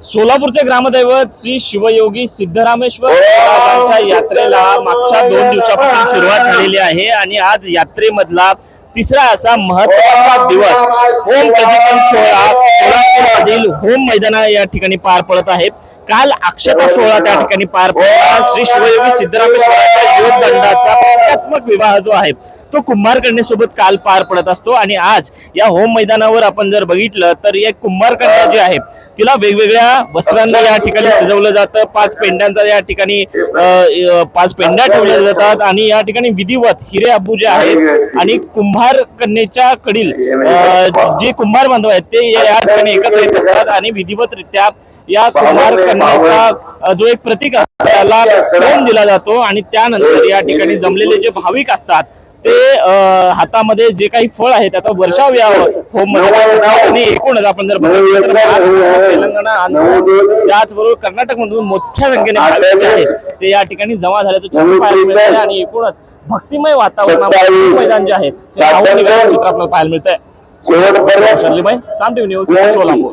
सोलापूरचे ग्रामदैवत श्री शिवयोगी सिद्धरामेश्वर महाराजांच्या यात्रेला मागच्या दोन दिवसापासून सुरुवात झालेली आहे आणि आज यात्रेमधला तिसरा असा महत्त्वाचा दिवस होम प्रदीपन सोहळा सोलापूरमधील होम मैदाना या ठिकाणी पार पडत आहे. काल अक्षता सोहळा त्या ठिकाणी पार पडला. श्री शिवयोगी सिद्धरामेश्वराच्या योग दंडाचा विवाह जो आहे तो कुंभारकन्यासोबत काल पार पडत असतो आणि आज या होम मैदानावर आपण जर बघितलं तर एक कुंभारकन्या जी आहे तिला वेगवेगळ्या वस्त्रांना या ठिकाणी सजवलं जातं पाच पेंड्यांचा या ठिकाणी पाच पेंड्या ठेवल्या जातात आणि या ठिकाणी विधिवत हिरे अब्बू जे आहेत आणि कुंभार कन्येच्या कडील जे कुंभार बांधव आहेत ते या ठिकाणी एकत्र येत असतात आणि विधिवतरित्या या कुंभार कन्याचा जो एक प्रतीक असतो त्याला दिला जातो आणि त्यानंतर या ठिकाणी जमलेले जे भाविक असतात ते हातामध्ये जे काही फळ आहे त्याचा वर्षाव यावं. होममध्ये करत असतात. आणि एकूणच आपण जर बघितलं तर महाराष्ट्र, तेलंगणा त्याचबरोबर कर्नाटक मधून मोठ्या संख्येने आहेत ते या ठिकाणी जमा झाल्याचं चित्र पाहायला मिळत आणि एकूणच भक्तिमय वातावरणामध्ये हे मैदान जे आहे ते चित्र आपल्याला पाहायला मिळत आहे साम टीव्ही न्यूज सोलापूर.